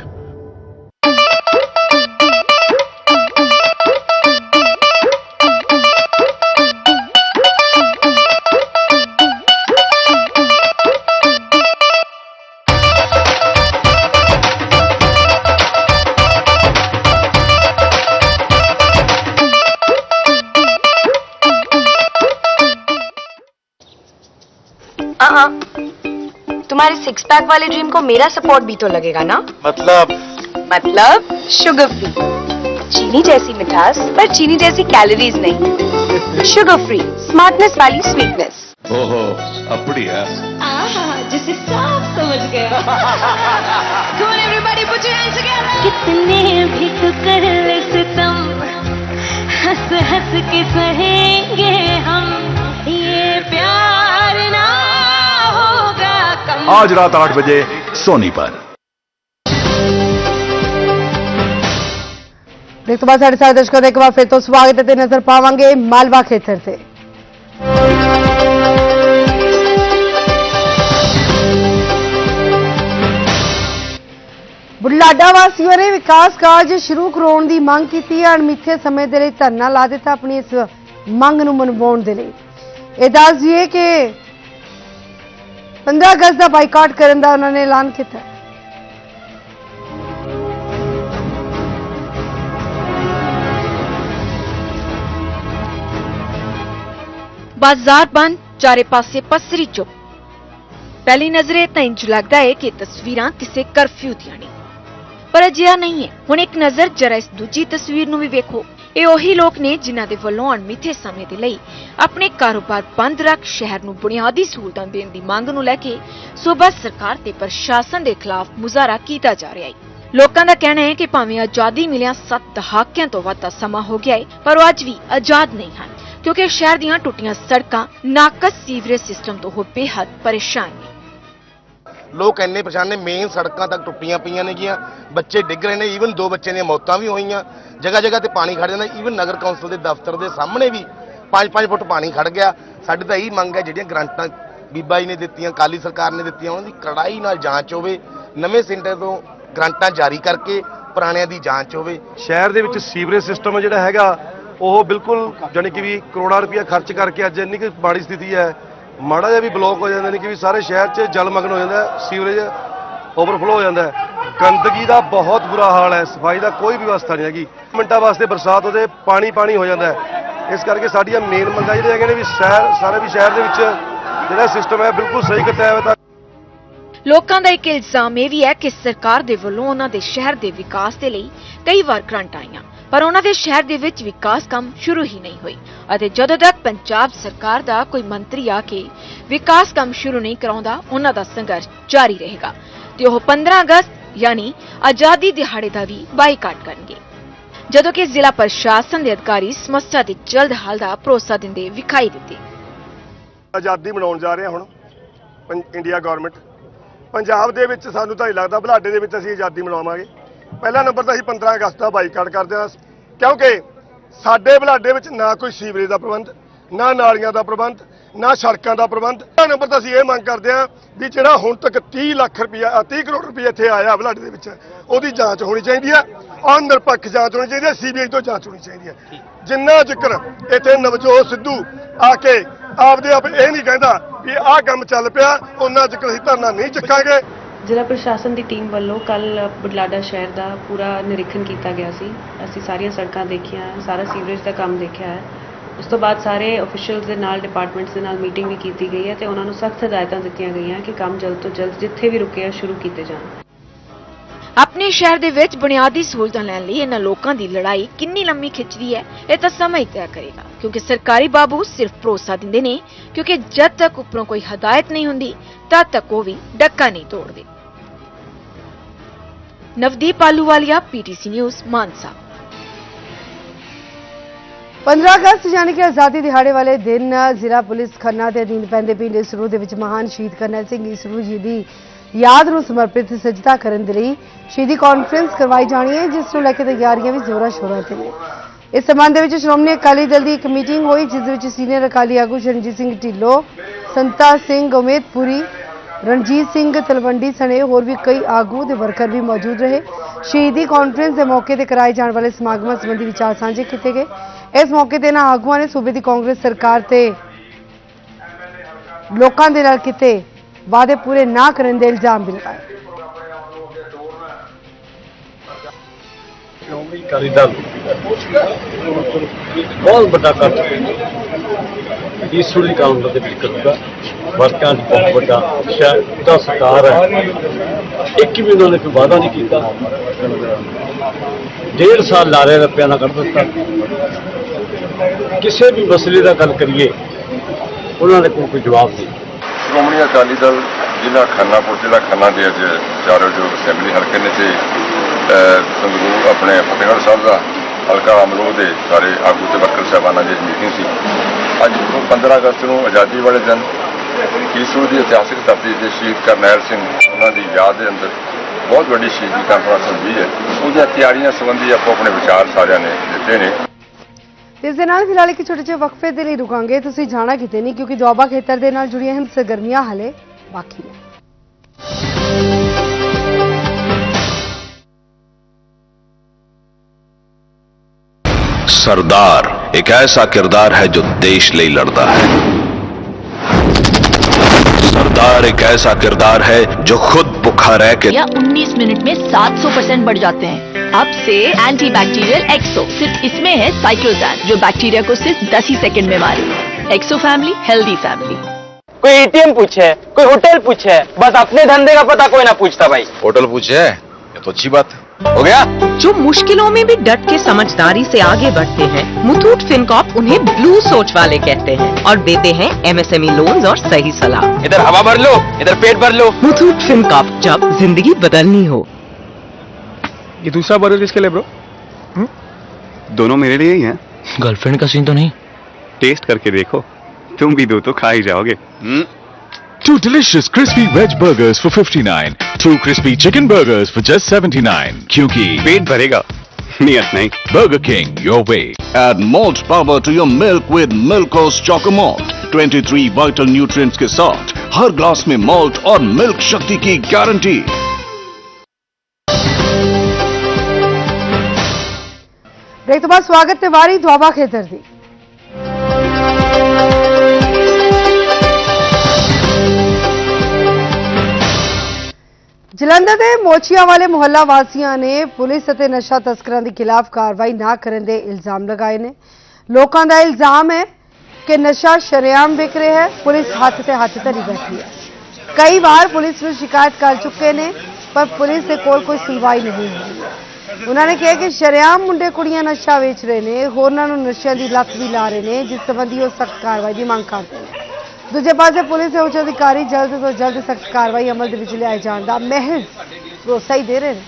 तुम्हारे सिक्स पैक वाले ड्रीम को मेरा सपोर्ट भी तो लगेगा ना मतलब मतलब शुगर फ्री चीनी जैसी मिठास पर चीनी जैसी कैलोरीज नहीं शुगर फ्री स्मार्टनेस वाली स्वीटनेस ओहो அப்படியா जिसे सब समझ गया Come on everybody put your hands together कितने भी तो कर ले सितम हंस हंस के सहेंगे हम आज रात आठ बजे सोनी पर ਇਸ ਤੋਂ ਬਾਅਦ ਸਾਡੇ ਸਾਰੇ ਦਰਸ਼ਕਾਂ ਦਾ ਇੱਕ ਵਾਰ ਫਿਰ ਤੋਂ ਸਵਾਗਤ ਹੈ ਤੇ ਨਜ਼ਰ ਪਾਵਾਂਗੇ ਮਾਲਵਾ ਖੇਤਰ ਤੇ ਬੁਢਲਾਡਾ ਵਾਸੀਆਂ ਨੇ ਵਿਕਾਸ ਕਾਰਜ ਸ਼ੁਰੂ ਕਰਾਉਣ ਦੀ ਮੰਗ ਕੀਤੀ ਹੈ ਅਣਮਿੱਥੇ ਸਮੇਂ ਦੇ ਲਈ ਧਰਨਾ ਲਾ ਦਿੱਤਾ ਆਪਣੀ ਇਸ ਮੰਗ ਨੂੰ ਮਨਵਾਉਣ ਦੇ ਲਈ ਇਹ ਦੱਸ ਦਈਏ ਕਿ 15 ਅਗਸਤ ਦਾ ਬਾਈਕਾਟ ਕਰਨ ਦਾ ਉਹਨਾਂ ਨੇ ਐਲਾਨ ਕੀਤਾ। ਬਾਜ਼ਾਰ ਬੰਦ, ਚਾਰੇ ਪਾਸੇ ਪਸਰੀ ਚੁੱਪ। ਪਹਿਲੀ ਨਜ਼ਰੇ ਤਾਂ ਇੰਜ ਲੱਗਦਾ ਹੈ ਕਿ ਤਸਵੀਰਾਂ ਕਿਸੇ ਕਰਫਿਊ ਦੀਆਂ ਨੇ ਪਰ ਅਜਿਹਾ ਨਹੀਂ ਹੈ। ਹੁਣ ਇੱਕ ਨਜ਼ਰ ਜਰਾ ਇਸ ਦੂਜੀ ਤਸਵੀਰ ਨੂੰ ਵੀ ਵੇਖੋ। ਇਹ ਉਹੀ ਲੋਕ ਨੇ ਜਿਨ੍ਹਾਂ ਦੇ ਵੱਲੋਂ ਅਣਮਿੱਥੇ ਸਮੇਂ ਦੇ ਲਈ ਆਪਣੇ ਕਾਰੋਬਾਰ ਬੰਦ ਰੱਖ ਸ਼ਹਿਰ ਨੂੰ ਬੁਨਿਆਦੀ ਸਹੂਲਤਾਂ ਦੇਣ ਦੀ ਮੰਗ ਨੂੰ ਲੈ ਕੇ ਸੂਬਾ ਸਰਕਾਰ ਤੇ ਪ੍ਰਸ਼ਾਸਨ ਦੇ ਖਿਲਾਫ ਮੁਜ਼ਾਹਰਾ ਕੀਤਾ ਜਾ ਰਿਹਾ ਹੈ। ਲੋਕਾਂ ਦਾ ਕਹਿਣਾ ਹੈ ਕਿ ਭਾਵੇਂ ਆਜ਼ਾਦੀ ਮਿਲਿਆ 7 ਦਹਾਕਿਆਂ ਤੋਂ ਵੱਧ ਦਾ ਸਮਾਂ ਹੋ ਗਿਆ ਹੈ, ਪਰ ਉਹ ਅੱਜ ਵੀ ਆਜ਼ਾਦ ਨਹੀਂ ਹਨ, ਕਿਉਂਕਿ ਸ਼ਹਿਰ ਦੀਆਂ ਟੁੱਟੀਆਂ ਸੜਕਾਂ ਨਾਕਸ ਸੀਵਰੇਜ ਸਿਸਟਮ ਤੋਂ ਹੋ ਬੇਹੱਦ ਪਰੇਸ਼ਾਨ ਨੇ। ਲੋਕ ਇੰਨੇ ਪਰੇਸ਼ਾਨ ਨੇ ਮੇਨ ਸੜਕਾਂ ਤੱਕ ਟੁੱਟੀਆਂ ਪਈਆਂ ਨੇਗੀਆਂ, ਬੱਚੇ ਡਿੱਗ ਰਹੇ ਨੇ ਈਵਨ ਦੋ ਬੱਚਿਆਂ ਦੀਆਂ ਮੌਤਾਂ ਵੀ ਹੋਈਆਂ। ਜਗ੍ਹਾ ਜਗ੍ਹਾ ਤੇ ਪਾਣੀ ਖੜ ਜਾਂਦਾ ਈਵਨ ਨਗਰ ਕੌਂਸਲ ਦੇ ਦਫ਼ਤਰ ਦੇ ਸਾਹਮਣੇ ਵੀ 5-5 ਫੁੱਟ ਪਾਣੀ ਖੜ ਗਿਆ। ਸਾਡੀ ਤਾਂ ਇਹੀ ਮੰਗ ਹੈ, ਜਿਹੜੀਆਂ ਗਰੰਟਾਂ ਬੀਬਾ ਜੀ ਨੇ ਦਿੱਤੀਆਂ ਕਾਲੀ ਸਰਕਾਰ ਨੇ ਦਿੱਤੀਆਂ, ਉਹਨਾਂ ਦੀ ਕੜਾਈ ਨਾਲ ਜਾਂਚ ਹੋਵੇ, ਨਵੇਂ ਸੈਂਟਰ ਤੋਂ ਗਰੰਟਾਂ ਜਾਰੀ ਕਰਕੇ, ਪੁਰਾਣਿਆਂ ਦੀ ਜਾਂਚ ਹੋਵੇ। ਸ਼ਹਿਰ ਦੇ ਵਿੱਚ ਸੀਵਰੇਜ ਸਿਸਟਮ ਜਿਹੜਾ ਹੈਗਾ, ਉਹ ਬਿਲਕੁਲ ਜਾਣੀ ਕਿ ਵੀ ਕਰੋੜਾਂ ਰੁਪਇਆ ਖਰਚ ਕਰਕੇ ਅੱਜ ਇੰਨੀ ਕੁ ਮਾੜੀ ਸਥਿਤੀ ਹੈ। ਮਾੜਾ ਜਿਹਾ ਵੀ ਬਲੌਕ ਹੋ ਜਾਂਦਾ ਨੇ ਕਿ ਵੀ ਸਾਰੇ ਸ਼ਹਿਰ 'ਚ ਜਲਮਗਨ ਹੋ ਜਾਂਦਾ, ਸੀਵਰੇਜ ਓਵਰਫਲੋ ਹੋ ਜਾਂਦਾ ਗੰਦਗੀ ਦਾ ਬਹੁਤ ਬੁਰਾ ਹਾਲ ਹੈ, ਸਫ਼ਾਈ ਦਾ ਕੋਈ ਵੀ ਵਿਵਸਥਾ ਨਹੀਂ ਹੈਗੀ। ਮਿੰਟਾਂ ਵਾਸਤੇ ਬਰਸਾਤ ਉਹਦੇ ਪਾਣੀ ਪਾਣੀ ਹੋ ਜਾਂਦਾ ਇਸ ਕਰਕੇ ਸਾਡੀਆਂ ਮੇਨ ਮੰਗਾਂ ਜਿਹੜੇ ਹੈਗੇ ਨੇ ਵੀ ਸ਼ਹਿਰ, ਸਾਰੇ ਵੀ ਸ਼ਹਿਰ ਦੇ ਵਿੱਚ ਜਿਹੜਾ ਸਿਸਟਮ ਹੈ, ਬਿਲਕੁਲ ਸਹੀ ਕੀਤਾ ਹੋਇਆ ਤਾਂ ਲੋਕਾਂ ਦਾ ਇੱਕ ਇਲਜ਼ਾਮ ਇਹ ਵੀ ਹੈ ਕਿ ਸਰਕਾਰ ਦੇ ਵੱਲੋਂ ਉਹਨਾਂ ਦੇ ਸ਼ਹਿਰ ਦੇ ਵਿਕਾਸ ਦੇ ਲਈ ਕਈ ਵਾਰ ਗ੍ਰਾਂਟ ਆਈਆਂ। ਪਰ ਉਹਨਾਂ ਦੇ ਸ਼ਹਿਰ ਦੇ ਵਿੱਚ ਵਿਕਾਸ ਕੰਮ ਸ਼ੁਰੂ ਹੀ ਨਹੀਂ ਹੋਈ ਅਤੇ ਜਦੋਂ ਤੱਕ ਪੰਜਾਬ ਸਰਕਾਰ ਦਾ ਕੋਈ ਮੰਤਰੀ ਆ ਕੇ ਵਿਕਾਸ ਕੰਮ ਸ਼ੁਰੂ ਨਹੀਂ ਕਰਾਉਂਦਾ, ਉਹਨਾਂ ਦਾ ਸੰਘਰਸ਼ ਜਾਰੀ ਰਹੇਗਾ ਤੇ ਉਹ 15 ਅਗਸਤ, ਯਾਨੀ ਆਜ਼ਾਦੀ ਦਿਹਾੜੇ ਦਾ ਵੀ ਬਾਈਕਾਟ ਕਰਨਗੇ। ਜਦੋਂ ਕਿ ਜ਼ਿਲ੍ਹਾ ਪ੍ਰਸ਼ਾਸਨ ਦੇ ਅਧਿਕਾਰੀ ਸਮੱਸਿਆ ਦੇ ਜਲਦ ਹੱਲ ਦਾ ਭਰੋਸਾ ਦਿੰਦੇ ਵਿਖਾਈ ਦਿੱਤੇ। ਆਜ਼ਾਦੀ ਮਨਾਉਣ ਜਾ ਰਹੇ ਹੁਣ ਇੰਡੀਆ ਗਵਰਨਮੈਂਟ। ਪੰਜਾਬ ਦੇ ਵਿੱਚ ਸਾਨੂੰ ਤਾਂ ਹੀ ਲੱਗਦਾ ਬੁਲਾਡੇ ਦੇ ਵਿੱਚ ਅਸੀਂ ਆਜ਼ਾਦੀ ਮਨਾਵਾਂਗੇ। ਪਹਿਲਾ ਨੰਬਰ ਤਾਂ ਅਸੀਂ 15 ਅਗਸਤ ਦਾ ਬਾਈਕਾਟ ਕਰਦੇ ਹਾਂ। ਕਿਉਂਕਿ ਸਾਡੇ ਬਲਾਡੇ ਵਿੱਚ ਨਾ ਕੋਈ ਸੀਵਰੇਜ ਦਾ ਪ੍ਰਬੰਧ, ਨਾ ਨਾਲੀਆਂ ਦਾ ਪ੍ਰਬੰਧ, ਨਾ ਸੜਕਾਂ ਦਾ ਪ੍ਰਬੰਧ। ਪਹਿਲਾ ਨੰਬਰ ਤਾਂ ਅਸੀਂ ਇਹ ਮੰਗ ਕਰਦੇ ਹਾਂ ਵੀ ਜਿਹੜਾ ਹੁਣ ਤੱਕ 30 ਲੱਖ ਰੁਪਇਆ 30 ਕਰੋੜ ਰੁਪਇਆ ਇੱਥੇ ਆਇਆ ਬਲਾਡੇ ਦੇ ਵਿੱਚ, ਉਹਦੀ ਜਾਂਚ ਹੋਣੀ ਚਾਹੀਦੀ ਹੈ ਔਰ ਨਿਰਪੱਖ ਜਾਂਚ ਹੋਣੀ ਚਾਹੀਦੀ ਹੈ ਸੀਬੀਆਈ ਤੋਂ ਜਾਂਚ ਹੋਣੀ ਚਾਹੀਦੀ ਹੈ ਜਿੰਨਾ ਜ਼ਿਕਰ ਇੱਥੇ ਨਵਜੋਤ ਸਿੱਧੂ ਆ ਕੇ ਆਪਦੇ ਆਪ ਇਹ ਨਹੀਂ ਕਹਿੰਦਾ ਵੀ ਆਹ ਕੰਮ ਚੱਲ ਪਿਆ, ਉਹਨਾਂ ਜ਼ਿਕਰ ਅਸੀਂ ਧਰਨਾ ਨਹੀਂ ਚੱਕਾਂਗੇ। ਜ਼ਿਲ੍ਹਾ ਪ੍ਰਸ਼ਾਸਨ ਦੀ ਟੀਮ ਵੱਲੋਂ ਕੱਲ੍ਹ ਬੁਢਲਾਡਾ ਸ਼ਹਿਰ ਦਾ ਪੂਰਾ ਨਿਰੀਖਣ ਕੀਤਾ ਗਿਆ ਸੀ। ਅਸੀਂ ਸਾਰੀਆਂ ਸੜਕਾਂ ਦੇਖੀਆਂ, ਸਾਰਾ ਸੀਵਰੇਜ ਦਾ ਕੰਮ ਦੇਖਿਆ ਹੈ। ਉਸ ਤੋਂ ਬਾਅਦ ਸਾਰੇ ਅਫੀਸ਼ੀਅਲਸ ਦੇ ਨਾਲ ਡਿਪਾਰਟਮੈਂਟਸ ਦੇ ਨਾਲ ਮੀਟਿੰਗ ਵੀ ਕੀਤੀ ਗਈ ਹੈ ਅਤੇ ਉਹਨਾਂ ਨੂੰ ਸਖਤ ਹਦਾਇਤਾਂ ਦਿੱਤੀਆਂ ਗਈਆਂ ਕਿ ਕੰਮ ਜਲਦ ਤੋਂ ਜਲਦ ਜਿੱਥੇ ਵੀ ਰੁਕੇ ਆ, ਸ਼ੁਰੂ ਕੀਤੇ ਜਾਣ। ਆਪਣੇ ਸ਼ਹਿਰ ਦੇ ਵਿੱਚ ਬੁਨਿਆਦੀ ਸਹੂਲਤਾਂ ਲੈਣ ਲਈ ਇਹਨਾਂ ਲੋਕਾਂ ਦੀ ਲੜਾਈ ਕਿੰਨੀ ਲੰਮੀ ਖਿੱਚਦੀ ਹੈ, ਇਹ ਤਾਂ ਸਮਾਂ ਹੀ ਤੈਅ ਕਰੇਗਾ। ਕਿਉਂਕਿ ਸਰਕਾਰੀ ਬਾਬੂ ਸਿਰਫ ਭਰੋਸਾ ਦਿੰਦੇ ਨੇ, ਕਿਉਂਕਿ ਜਦ ਤੱਕ ਉੱਪਰੋਂ ਕੋਈ ਹਦਾਇਤ ਨਹੀਂ ਹੁੰਦੀ, ਤਦ ਤੱਕ ਉਹ ਵੀ ਡੱਕਾ ਨਹੀਂ ਤੋੜਦੇ। Navdeep Ahluwalia, PTC news, Mansa. 15 ਅਗਸਤ ਯਾਨੀ ਕਿ ਆਜ਼ਾਦੀ ਦਿਹਾੜੇ ਵਾਲੇ ਦਿਨ, ਜ਼ਿਲ੍ਹਾ ਪੁਲਿਸ ਖੰਨਾ ਦੇ ਅਧੀਨ ਪੈਂਦੇ ਪਿੰਡ ਇਸਰੂ ਦੇ ਵਿੱਚ ਮਹਾਨ ਸ਼ਹੀਦ ਕਰਨੈਲ ਸਿੰਘ ਇਸਰੂ ਜੀ ਦੀ ਯਾਦ ਨੂੰ ਸਮਰਪਿਤ ਸਜਦਾ ਕਰਨ ਦੇ ਲਈ ਸ਼ਹੀਦੀ ਕਾਨਫਰੰਸ ਕਰਵਾਈ ਜਾਣੀ ਹੈ, ਜਿਸ ਨੂੰ ਲੈ ਕੇ ਤਿਆਰੀਆਂ ਵੀ ਜ਼ੋਰਾਂ ਸ਼ੋਰਾਂ ਤੇ ਨੇ। ਇਸ ਸੰਬੰਧ ਦੇ ਵਿੱਚ ਸ਼੍ਰੋਮਣੀ ਅਕਾਲੀ ਦਲ ਦੀ ਇੱਕ ਮੀਟਿੰਗ ਹੋਈ, ਜਿਸ ਵਿੱਚ ਸੀਨੀਅਰ ਅਕਾਲੀ ਆਗੂ ਸ਼ਰਨਜੀਤ ਸਿੰਘ ਢਿੱਲੋਂ, ਸੰਤਾ ਸਿੰਘ ਉਮੇਦਪੁਰੀ ਰਣਜੀਤ ਸਿੰਘ ਤਲਵੰਡੀ ਸਣੇ, ਹੋਰ ਵੀ ਕਈ ਆਗੂ ਤੇ ਵਰਕਰ ਵੀ ਮੌਜੂਦ ਰਹੇ। ਸ਼ਹੀਦੀ ਕਾਨਫਰੰਸ ਦੇ ਮੌਕੇ ਤੇ ਕਰਾਏ ਜਾਣ ਵਾਲੇ ਸਮਾਗਮਾਂ ਸੰਬੰਧੀ ਵਿਚਾਰ ਸਾਂਝੇ ਕੀਤੇ ਗਏ। ਇਸ ਮੌਕੇ ਤੇ ਇਹਨਾਂ ਆਗੂਆਂ ਨੇ ਸੂਬੇ ਦੀ ਕਾਂਗਰਸ ਸਰਕਾਰ ਤੇ ਲੋਕਾਂ ਦੇ ਨਾਲ ਕੀਤੇ ਵਾਅਦੇ ਪੂਰੇ ਨਾ ਕਰਨ ਦੇ ਇਲਜ਼ਾਮ ਵੀ ਲਗਾਏ। ਸ਼੍ਰੋਮਣੀ ਅਕਾਲੀ ਦਲ ਬਹੁਤ ਵੱਡਾ ਕਰ ਚੁੱਕੇ ਨੇ ਈਸਵਰ ਦੀ ਕਾਉਂਟਰ ਦੇ ਵਿੱਚ ਕਰੂਗਾ ਵਰਕਾਂ 'ਚ ਬਹੁਤ ਵੱਡਾ ਸ਼ਾਇਦ ਦਾ ਸਰਕਾਰ ਹੈ। ਇੱਕ ਵੀ ਉਹਨਾਂ ਨੇ ਕੋਈ ਵਾਅਦਾ ਨਹੀਂ ਕੀਤਾ। ਡੇਢ ਸਾਲ ਲਾਰੇ ਰੱਪਿਆਂ ਨਾਲ ਕੱਢ ਦਿੱਤਾ। ਕਿਸੇ ਵੀ ਮਸਲੇ ਦਾ ਗੱਲ ਕਰੀਏ, ਉਹਨਾਂ ਦੇ ਕੋਲ ਕੋਈ ਜਵਾਬ ਨਹੀਂ। ਸ਼੍ਰੋਮਣੀ ਅਕਾਲੀ ਦਲ ਜ਼ਿਲ੍ਹਾ ਖੰਨਾਪੁਰ ਜ਼ਿਲ੍ਹਾ ਖੰਨਾ ਦੇ ਅੱਜ ਚਾਰੋਂ ਜੋ ਅਸੈਂਬਲੀ ਹਲਕੇ ਨੇ ਤੇ ਸੰਗਰੂਰ ਆਪਣੇ ਫਤਿਹਗੜ੍ਹ ਸਾਹਿਬ ਦਾ ਹਲਕਾ ਅਮਰੂਦ ਦੇ ਸਾਰੇ ਆਗੂ ਤੇ ਵਰਕਰ ਸਾਹਿਬਾਨਾਂ ਦੀ ਮੀਟਿੰਗ ਸੀ। ਅੱਜ ਤੋਂ 15 ਅਗਸਤ ਨੂੰ ਆਜ਼ਾਦੀ ਵਾਲੇ ਦਿਨ ਈਸੂ ਦੀ ਇਤਿਹਾਸਿਕ ਧਰਤੀ ਤੇ ਸ਼ਹੀਦ ਕਰਨੈਲ ਸਿੰਘ, ਉਹਨਾਂ ਦੀ ਯਾਦ ਦੇ ਅੰਦਰ ਬਹੁਤ ਵੱਡੀ ਸ਼ਹੀਦੀ ਕਾਨਫਰੰਸ ਹੁੰਦੀ ਹੈ। ਉਹਦੀਆਂ ਤਿਆਰੀਆਂ ਸੰਬੰਧੀ ਆਪੋ ਆਪਣੇ ਵਿਚਾਰ ਸਾਰਿਆਂ ਨੇ ਦਿੱਤੇ ਨੇ। ਇਸ ਦੇ ਨਾਲ ਫਿਲਹਾਲ ਇੱਕ ਛੋਟੇ ਜਿਹੇ ਵਕਫੇ ਦੇ ਲਈ ਰੁਕਾਂਗੇ ਤੁਸੀਂ ਜਾਣਾ ਕਿਤੇ ਨਹੀਂ ਕਿਉਂਕਿ ਦੁਆਬਾ ਖੇਤਰ ਦੇ ਨਾਲ ਜੁੜੀਆਂ ਹਨ ਸਰਗਰਮੀਆਂ ਹਲੇ ਬਾਕੀ ਨੇ सरदार एक ऐसा किरदार है जो देश लिए लड़ता है सरदार एक ऐसा किरदार है जो खुद भूखा रह के या 19 मिनट में 700 परसेंट बढ़ जाते हैं अब से एंटी बैक्टीरियल एक्सो सिर्फ़ इसमें है साइक्लोजैन जो बैक्टीरिया को सिर्फ़ 10 ही सेकंड में मारे। एक्सो फैमिली हेल्दी फैमिली कोई एटीएम पूछे कोई होटल पूछे बस अपने धंधे का पता कोई ना पूछता भाई। होटल पूछे ये तो अच्छी बात हो। गया? जो मुश्किलों में भी डट के समझदारी से आगे बढ़ते हैं मुथूट फिनकॉप उन्हें ब्लू सोच वाले कहते हैं और देते हैं एमएसएमई लोन्स और सही सलाह। इधर हवा भर लो इधर पेट भर लो। मुथूट फिनकॉप जब ज़िंदगी बदलनी हो। ये दूसरा बर्गर किसके लिए ब्रो हम्म? दोनों मेरे लिए ही हैं। गर्लफ्रेंड का सीन तो नहीं। टेस्ट करके देखो। तुम भी दो तो खा ही जाओगे। Two delicious crispy veg burgers for fifty nine two crispy chicken burgers for just seventy nine क्योंकि पेट भरेगा। नियत नहीं। Burger King your way add malt power to your milk with Milkos Chocomalt 23 vital nutrients के साथ हर glass में malt और मिल्क शक्ति की गारंटी ਬ੍ਰੇਕ ਤੋਂ ਬਾਅਦ ਸਵਾਗਤ ਤੇ ਵਾਰੀ ਦੁਆਬਾ ਜਲੰਧਰ ਦੇ ਮੋਚੀਆਂ ਵਾਲੇ ਮੁਹੱਲਾ ਵਾਸੀਆਂ ਨੇ ਪੁਲਿਸ ਅਤੇ ਨਸ਼ਾ ਤਸਕਰਾਂ ਦੇ ਖਿਲਾਫ ਕਾਰਵਾਈ ਨਾ ਕਰਨ ਦੇ ਇਲਜ਼ਾਮ ਲਗਾਏ ਨੇ ਲੋਕਾਂ ਦਾ ਇਲਜ਼ਾਮ ਹੈ ਕਿ ਨਸ਼ਾ ਸ਼ਰੇਆਮ ਵਿਕ ਰਿਹਾ ਹੈ ਪੁਲਿਸ ਹੱਥ ਤੇ ਹੱਥ ਧਰੀ ਬੈਠੀ ਹੈ ਕਈ ਵਾਰ ਪੁਲਿਸ ਨੂੰ ਸ਼ਿਕਾਇਤ ਕਰ ਚੁੱਕੇ ਨੇ ਪਰ ਪੁਲਿਸ ਦੇ ਕੋਲ ਕੋਈ ਸੁਣਵਾਈ ਨਹੀਂ ਹੋਈ ਉਹਨਾਂ ਨੇ ਕਿਹਾ ਕਿ ਸ਼ਰੇਆਮ ਮੁੰਡੇ ਕੁੜੀਆਂ ਨਸ਼ਾ ਵੇਚ ਰਹੇ ਨੇ, ਹੋਰਨਾਂ ਨੂੰ ਨਸ਼ਿਆਂ ਦੀ ਲੱਤ ਵੀ ਲਾ ਰਹੇ ਨੇ, ਜਿਸ ਸੰਬੰਧੀ ਉਹ ਸਖਤ ਕਾਰਵਾਈ ਦੀ ਮੰਗ ਕਰਦੇ ਨੇ। ਦੂਜੇ ਪਾਸੇ ਪੁਲਿਸ ਦੇ ਉੱਚ ਅਧਿਕਾਰੀ ਜਲਦ ਤੋਂ ਜਲਦ ਸਖਤ ਕਾਰਵਾਈ ਅਮਲ ਦੇ ਵਿੱਚ ਲਿਆਏ ਜਾਣ ਦਾ ਮਹਿਜ਼ ਭਰੋਸਾ ਹੀ ਦੇ ਰਹੇ ਨੇ।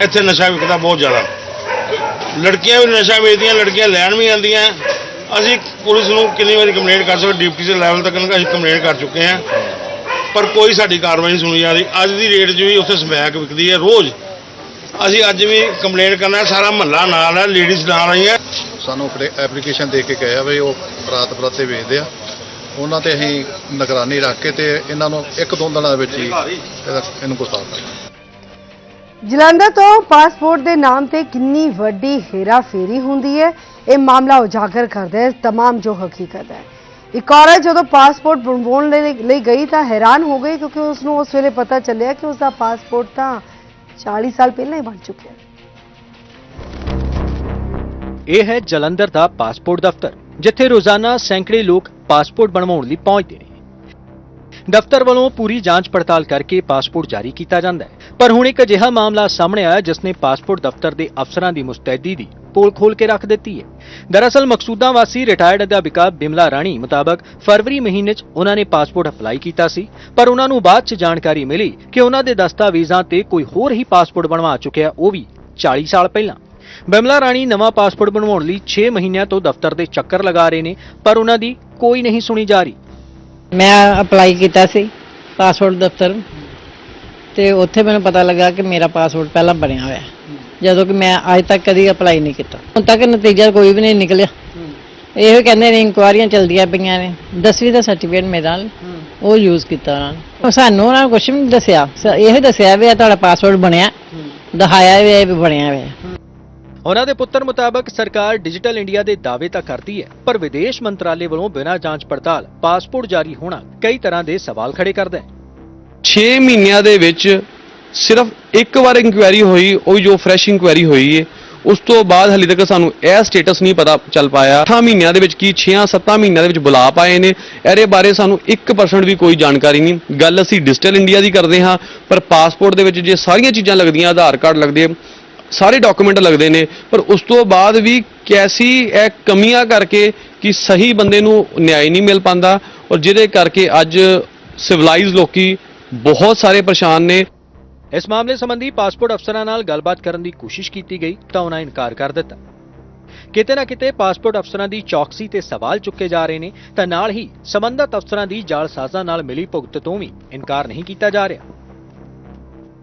ਇੱਥੇ ਨਸ਼ਾ ਵਿਕਦਾ ਬਹੁਤ ਜ਼ਿਆਦਾ। ਲੜਕੀਆਂ ਵੀ ਨਸ਼ਾ ਵੇਚਦੀਆਂ, ਲੜਕੀਆਂ ਲੈਣ ਵੀ ਆਉਂਦੀਆਂ। ਅਸੀਂ ਪੁਲਿਸ ਨੂੰ ਕਿੰਨੀ ਵਾਰੀ ਕੰਪਲੇਂਟ ਕਰ ਸਕਦੇ, ਡਿਪਟੀ ਦੇ ਲੈਵਲ ਤੱਕ ਅਸੀਂ ਕੰਪਲੇਂਟ ਕਰ ਚੁੱਕੇ ਹਾਂ। ਪਰ ਕੋਈ ਸਾਡੀ ਕਾਰਵਾਈ ਨਹੀਂ ਸੁਣੀ ਜਾ ਰਹੀ ਅੱਜ ਦੀ ਰੇਟ 'ਚ ਵੀ ਉੱਥੇ ਸਮੈਕ ਵਿਕਦੀ ਹੈ ਰੋਜ਼ ਅਸੀਂ ਅੱਜ ਵੀ ਕੰਪਲੇਂਟ ਕਰਨਾ ਹੈ, ਸਾਰਾ ਮਹੱਲਾ ਨਾਲ ਹੈ ਲੇਡੀਜ਼ ਨਾਲ ਆਈਆਂ ਸਾਨੂੰ ਐਪਲੀਕੇਸ਼ਨ ਦੇ ਕੇ ਗਏ ਆ ਵੀ ਉਹ ਰਾਤ ਬਰਾਤੇ ਵੇਚਦੇ ਆ ਉਹਨਾਂ ਤੇ ਅਸੀਂ ਨਿਗਰਾਨੀ ਰੱਖ ਕੇ ਤੇ ਇਹਨਾਂ ਨੂੰ ਇੱਕ ਦੋ ਦਿਨਾਂ ਦੇ ਵਿੱਚ ਹੀ ਇਹਦਾ- ਇਹਨੂੰ ਗੁਸਤਾਰ ਕਰਾਂਗੇ ਜਲੰਧਰ ਤੋਂ ਪਾਸਪੋਰਟ ਦੇ ਨਾਮ ਤੇ ਕਿੰਨੀ ਵੱਡੀ ਹੇਰਾਫੇਰੀ ਹੁੰਦੀ ਹੈ ਇਹ ਮਾਮਲਾ ਉਜਾਗਰ ਕਰਦਾ ਹੈ तमाम ਜੋ ਹਕੀਕਤ ਹੈ ਇੱਕ ਔਰਤ ਜਦੋਂ ਪਾਸਪੋਰਟ ਬਣਵਾਉਣ ਲਈ ਗਈ ਤਾਂ ਹੈਰਾਨ ਹੋ ਗਈ ਕਿਉਂਕਿ ਉਸ ਨੂੰ ਉਸ ਵੇਲੇ ਪਤਾ ਚੱਲਿਆ ਕਿ ਉਸ ਦਾ ਪਾਸਪੋਰਟ ਤਾਂ 40 ਸਾਲ ਪਹਿਲਾਂ ਹੀ ਬਣ ਚੁੱਕਿਆ ਇਹ ਹੈ ਜਲੰਧਰ ਦਾ ਪਾਸਪੋਰਟ ਦਫ਼ਤਰ, ਜਿੱਥੇ ਰੋਜ਼ਾਨਾ ਸੈਂਕੜੇ ਲੋਕ ਪਾਸਪੋਰਟ ਬਣਵਾਉਣ ਲਈ ਪਹੁੰਚਦੇ ਨੇ। ਦਫ਼ਤਰ ਵੱਲੋਂ ਪੂਰੀ ਜਾਂਚ ਪੜਤਾਲ ਕਰਕੇ ਪਾਸਪੋਰਟ ਜਾਰੀ ਕੀਤਾ ਜਾਂਦਾ ਹੈ। ਪਰ ਹੁਣ ਇੱਕ ਅਜਿਹਾ ਮਾਮਲਾ ਸਾਹਮਣੇ ਆਇਆ, ਜਿਸ ਨੇ ਪਾਸਪੋਰਟ ਦਫ਼ਤਰ ਦੇ ਅਫਸਰਾਂ ਦੀ ਮੁਸਤੈਦੀ ਦੀ ਪੋਲ ਖੋਲ ਕੇ ਰੱਖ ਦਿੱਤੀ ਹੈ। ਦਰਅਸਲ ਮਕਸੂਦਾ ਵਾਸੀ ਰਿਟਾਇਰਡ ਅਧਿਆਪਕਾ ਬਿਮਲਾ ਰਾਣੀ ਮੁਤਾਬਕ ਫਰਵਰੀ ਮਹੀਨੇ 'ਚ ਉਹਨਾਂ ਨੇ ਪਾਸਪੋਰਟ ਅਪਲਾਈ ਕੀਤਾ ਸੀ, ਪਰ ਉਹਨਾਂ ਨੂੰ ਬਾਅਦ 'ਚ ਜਾਣਕਾਰੀ ਮਿਲੀ ਕਿ ਉਹਨਾਂ ਦੇ ਦਸਤਾਵੇਜ਼ਾਂ ਤੇ ਕੋਈ ਹੋਰ ਹੀ ਪਾਸਪੋਰਟ ਬਣਵਾ ਚੁੱਕਿਆ, ਉਹ ਵੀ 40 ਸਾਲ ਪਹਿਲਾਂ। ਬਿਮਲਾ ਰਾਣੀ ਨਵਾਂ ਪਾਸਪੋਰਟ ਬਣਵਾਉਣ ਲਈ 6 ਮਹੀਨਿਆਂ ਤੋਂ ਦਫ਼ਤਰ ਦੇ ਚੱਕਰ ਲਗਾ ਰਹੇ ਨੇ, ਪਰ ਉਹਨਾਂ ਦੀ ਕੋਈ ਨਹੀਂ ਸੁਣੀ ਜਾ ਰਹੀ। ਮੈਂ ਅਪਲਾਈ ਕੀਤਾ ਸੀ ਪਾਸਪੋਰਟ ਦਫ਼ਤਰ ਤੇ, ਉੱਥੇ ਮੈਨੂੰ ਪਤਾ ਲੱਗਾ ਕਿ ਮੇਰਾ ਪਾਸਪੋਰਟ ਪਹਿਲਾਂ ਬਣਿਆ ਹੋਇਆ। ਜਦੋਂ ਕਿ ਮੈਂ ਅੱਜ ਤੱਕ ਕਦੀ ਅਪਲਾਈ ਨਹੀਂ ਕੀਤਾ। ਹੁਣ ਤੱਕ ਨਤੀਜਾ ਕੋਈ ਵੀ ਨਹੀਂ ਨਿਕਲਿਆ। ਇਹੋ ਕਹਿੰਦੇ ਨੇ ਇਨਕੁਆਰੀਆਂ ਚੱਲਦੀਆਂ ਪਈਆਂ ਨੇ। 10ਵੀਂ ਦਾ ਸਰਟੀਫਿਕੇਟ ਮੇਰਾ ਨਾਲ ਉਹ ਯੂਜ਼ ਕੀਤਾ ਉਹਨਾਂ ਨੇ। ਸਾਨੂੰ ਉਹਨਾਂ ਨੇ ਕੁਝ ਵੀ ਨਹੀਂ ਦੱਸਿਆ। ਇਹੋ ਦੱਸਿਆ ਵੀ ਇਹ ਤੁਹਾਡਾ ਪਾਸਪੋਰਟ ਬਣਿਆ। ਦਿਖਾਇਆ ਵੀ ਇਹ ਵੀ ਬਣਿਆ ਹੋਇਆ। ਉਹਨਾਂ ਦੇ ਪੁੱਤਰ ਮੁਤਾਬਕ ਸਰਕਾਰ ਡਿਜੀਟਲ ਇੰਡੀਆ ਦੇ ਦਾਅਵੇ ਤਾਂ ਕਰਦੀ ਹੈ ਪਰ ਵਿਦੇਸ਼ ਮੰਤਰਾਲੇ ਵੱਲੋਂ ਬਿਨਾਂ ਜਾਂਚ ਪੜਤਾਲ ਪਾਸਪੋਰਟ ਜਾਰੀ ਹੋਣਾ ਕਈ ਤਰ੍ਹਾਂ ਦੇ ਸਵਾਲ ਖੜੇ ਕਰਦਾ ਹੈ। 6 ਮਹੀਨਿਆਂ ਦੇ ਵਿੱਚ ਸਿਰਫ ਇੱਕ ਵਾਰ ਇਨਕੁਆਇਰੀ ਹੋਈ, ਉਹ ਜੋ ਫਰੈਸ਼ ਇਨਕੁਆਇਰੀ ਹੋਈ ਹੈ ਉਸ ਤੋਂ ਬਾਅਦ ਹਾਲੇ ਤੱਕ ਸਾਨੂੰ ਇਹ ਸਟੇਟਸ ਨਹੀਂ ਪਤਾ ਚੱਲ ਪਾਇਆ। 8 ਮਹੀਨਿਆਂ ਦੇ ਵਿੱਚ ਕੀ 6-7 ਮਹੀਨਿਆਂ ਦੇ ਵਿੱਚ ਬੁਲਾ ਪਾਏ ਨੇ, ਇਹਦੇ ਬਾਰੇ ਸਾਨੂੰ 1% ਵੀ ਕੋਈ ਜਾਣਕਾਰੀ ਨਹੀਂ। ਗੱਲ ਅਸੀਂ ਡਿਜੀਟਲ ਇੰਡੀਆ ਦੀ ਕਰਦੇ ਹਾਂ, ਪਰ ਪਾਸਪੋਰਟ ਦੇ ਵਿੱਚ ਜੇ ਸਾਰੀਆਂ ਚੀਜ਼ਾਂ ਲੱਗਦੀਆਂ, ਆਧਾਰ ਕਾਰਡ ਲੱਗਦੇ, ਸਾਰੇ ਡਾਕੂਮੈਂਟ ਲੱਗਦੇ ਨੇ, ਪਰ ਉਸ ਤੋਂ ਬਾਅਦ ਵੀ ਕੈਸੀ ਇਹ ਕਮੀਆਂ ਕਰਕੇ ਕਿ ਸਹੀ ਬੰਦੇ ਨੂੰ ਨਿਆਂ ਨਹੀਂ ਮਿਲ ਪਾਉਂਦਾ ਔਰ ਜਿਹਦੇ ਕਰਕੇ ਅੱਜ ਸਿਵਲਾਈਜ਼ ਲੋਕੀ ਬਹੁਤ ਸਾਰੇ ਪਰੇਸ਼ਾਨ ਨੇ। ਇਸ ਮਾਮਲੇ ਸੰਬੰਧੀ ਪਾਸਪੋਰਟ ਅਫਸਰਾਂ ਨਾਲ ਗੱਲਬਾਤ ਕਰਨ ਦੀ ਕੋਸ਼ਿਸ਼ ਕੀਤੀ ਗਈ ਤਾਂ ਉਹਨਾਂ ਇਨਕਾਰ ਕਰ ਦਿੱਤਾ। ਕਿਤੇ ਨਾ ਕਿਤੇ ਪਾਸਪੋਰਟ ਅਫਸਰਾਂ ਦੀ ਚੌਕਸੀ ਤੇ ਸਵਾਲ ਚੁੱਕੇ ਜਾ ਰਹੇ ਨੇ ਤਾਂ ਨਾਲ ਹੀ ਸੰਬੰਧਤ ਅਫਸਰਾਂ ਦੀ ਜਾਲਸਾਜ਼ਾਂ ਨਾਲ ਮਿਲੀ ਭੁਗਤ ਤੋਂ ਵੀ ਇਨਕਾਰ ਨਹੀਂ ਕੀਤਾ ਜਾ ਰਿਹਾ।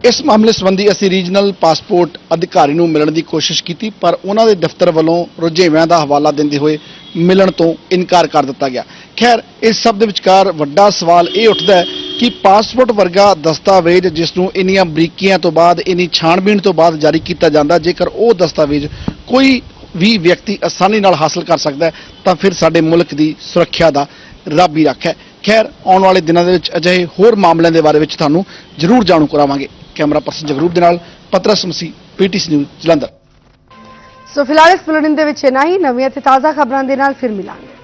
ਇਸ ਮਾਮਲੇ ਸੰਬੰਧੀ ਅਸੀਂ ਰੀਜਨਲ ਪਾਸਪੋਰਟ ਅਧਿਕਾਰੀ ਨੂੰ ਮਿਲਣ ਦੀ ਕੋਸ਼ਿਸ਼ ਕੀਤੀ, ਪਰ ਉਹਨਾਂ ਦੇ ਦਫ਼ਤਰ ਵੱਲੋਂ ਰੁਝੇਵਿਆਂ ਦਾ ਹਵਾਲਾ ਦਿੰਦੇ ਹੋਏ ਮਿਲਣ ਤੋਂ ਇਨਕਾਰ ਕਰ ਦਿੱਤਾ ਗਿਆ। ਖੈਰ, ਇਸ ਸਭ ਦੇ ਵਿਚਕਾਰ ਵੱਡਾ ਸਵਾਲ ਇਹ ਉੱਠਦਾ ਹੈ ਕਿ ਪਾਸਪੋਰਟ ਵਰਗਾ ਦਸਤਾਵੇਜ਼ ਜਿਸ ਨੂੰ ਇੰਨੀਆਂ ਬਰੀਕੀਆਂ ਤੋਂ ਬਾਅਦ, ਇੰਨੀ ਛਾਣਬੀਣ ਤੋਂ ਬਾਅਦ ਜਾਰੀ ਕੀਤਾ ਜਾਂਦਾ, ਜੇਕਰ ਉਹ ਦਸਤਾਵੇਜ਼ ਕੋਈ ਵੀ ਵਿਅਕਤੀ ਆਸਾਨੀ ਨਾਲ ਹਾਸਲ ਕਰ ਸਕਦਾ ਹੈ, ਤਾਂ ਫਿਰ ਸਾਡੇ ਮੁਲਕ ਦੀ ਸੁਰੱਖਿਆ ਦਾ ਰੱਬ ਹੀ ਰੱਖਾ ਹੈ। ਖੈਰ, ਆਉਣ ਵਾਲੇ ਦਿਨਾਂ ਦੇ ਵਿੱਚ ਅਜਿਹੇ ਹੋਰ ਮਾਮਲਿਆਂ ਦੇ ਬਾਰੇ ਵਿੱਚ ਤੁਹਾਨੂੰ ਜ਼ਰੂਰ ਜਾਣੂ ਕਰਾਵਾਂਗੇ। ਕੈਮਰਾ ਪਰਸਨ ਜਗਰੂਪ ਦੇ ਨਾਲ Patras Masih PTC news, Jalandhar. So ਫਿਲਹਾਲ ਇਸ ਬੁਲੇਟਿਨ ਦੇ ਵਿੱਚ ਇਨਾ ਹੀ। ਨਵੀਆਂ ਤੇ ਤਾਜ਼ਾ ਖਬਰਾਂ ਦੇ ਨਾਲ ਫਿਰ ਮਿਲਾਂਗੇ।